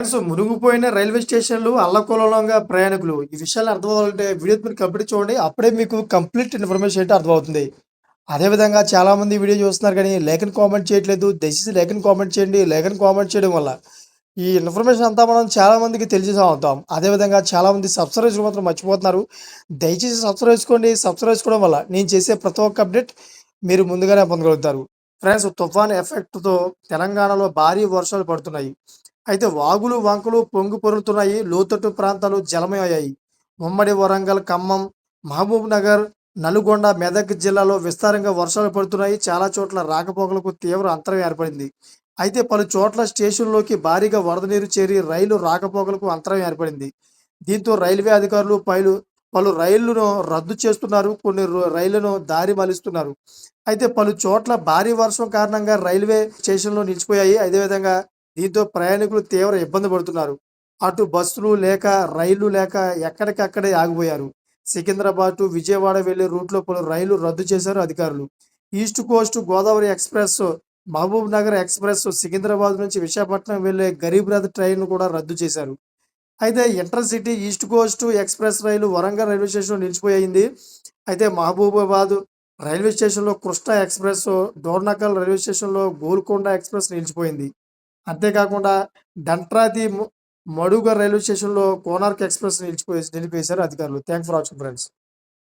Friends మునిగిపోయిన railway స్టేషన్లు అల్లకూలంగా ప్రయాణికులు. ఈ విషయాలు అర్థం వీడియో మీరు కంప్లీట్ చూడండి. అప్పుడే మీకు కంప్లీట్ ఇన్ఫర్మేషన్ అయితే అర్థమవుతుంది. అదేవిధంగా చాలామంది వీడియో చూస్తున్నారు కానీ లేఖను కామెంట్ చేయట్లేదు. దయచేసి లేఖను కామెంట్ చేయండి. లేఖను కామెంట్ చేయడం వల్ల ఈ ఇన్ఫర్మేషన్ అంతా మనం చాలామందికి తెలిసేసా అవుతాం. అదేవిధంగా చాలామంది సబ్స్క్రైబ్ మాత్రం మర్చిపోతున్నారు. దయచేసి సబ్స్క్రైబ్ చేసుకోండి. సబ్స్క్రైబ్ చేసుకోవడం వల్ల నేను చేసే ప్రతి ఒక్క అప్డేట్ మీరు ముందుగానే పొందగలుగుతారు. ఫ్రెండ్స్ తుఫాన్ ఎఫెక్ట్తో తెలంగాణలో భారీ వర్షాలు పడుతున్నాయి. అయితే వాగులు వంకలు పొంగి పొరులుతున్నాయి. లోతట్టు ప్రాంతాలు జలమయ్యాయి ఉమ్మడి వరంగల్ ఖమ్మం మహబూబ్ నగర్ నల్గొండ మెదక్ జిల్లాలో విస్తారంగా వర్షాలు పడుతున్నాయి. చాలా చోట్ల రాకపోకలకు తీవ్ర అంతరం ఏర్పడింది. అయితే పలు చోట్ల స్టేషన్లోకి భారీగా వరద నీరు చేరి రైలు రాకపోకలకు అంతరం ఏర్పడింది. దీంతో రైల్వే అధికారులు పైలు పలు రైళ్ళను రద్దు చేస్తున్నారు. కొన్ని రైళ్ళను దారి మలిస్తున్నారు అయితే పలు చోట్ల భారీ వర్షం కారణంగా రైల్వే స్టేషన్లో నిలిచిపోయాయి. అదేవిధంగా దీంతో ప్రయాణికులు తీవ్ర ఇబ్బంది పడుతున్నారు. అటు బస్సులు లేక రైళ్ళు లేక ఎక్కడికక్కడే ఆగిపోయారు. సికింద్రాబాద్ టు విజయవాడ వెళ్ళే రూట్లో పలు రైళ్ళు రద్దు చేశారు అధికారులు. East Coast Godavari Express Mahabubnagar Express Secunderabad నుంచి విశాఖపట్నం వెళ్ళే గరీబ్ రథ్ ట్రైన్ కూడా రద్దు చేశారు. అయితే ఇంటర్సిటీ ఈస్ట్ కోస్ట్ ఎక్స్ప్రెస్ రైలు వరంగల్ రైల్వే స్టేషన్ నిలిచిపోయింది. అయితే మహబూబాబాద్ రైల్వే స్టేషన్లో కృష్ణ ఎక్స్ప్రెస్ డోర్నకల్ రైల్వే స్టేషన్లో గోల్కొండ ఎక్స్ప్రెస్ నిలిచిపోయింది. అంతేకాకుండా డంట్రాది మడుగ రైల్వే స్టేషన్లో కోనార్క్ ఎక్స్ప్రెస్ నిలిచిపోయి నిలిపేశారు అధికారులు. Thank for watching friends.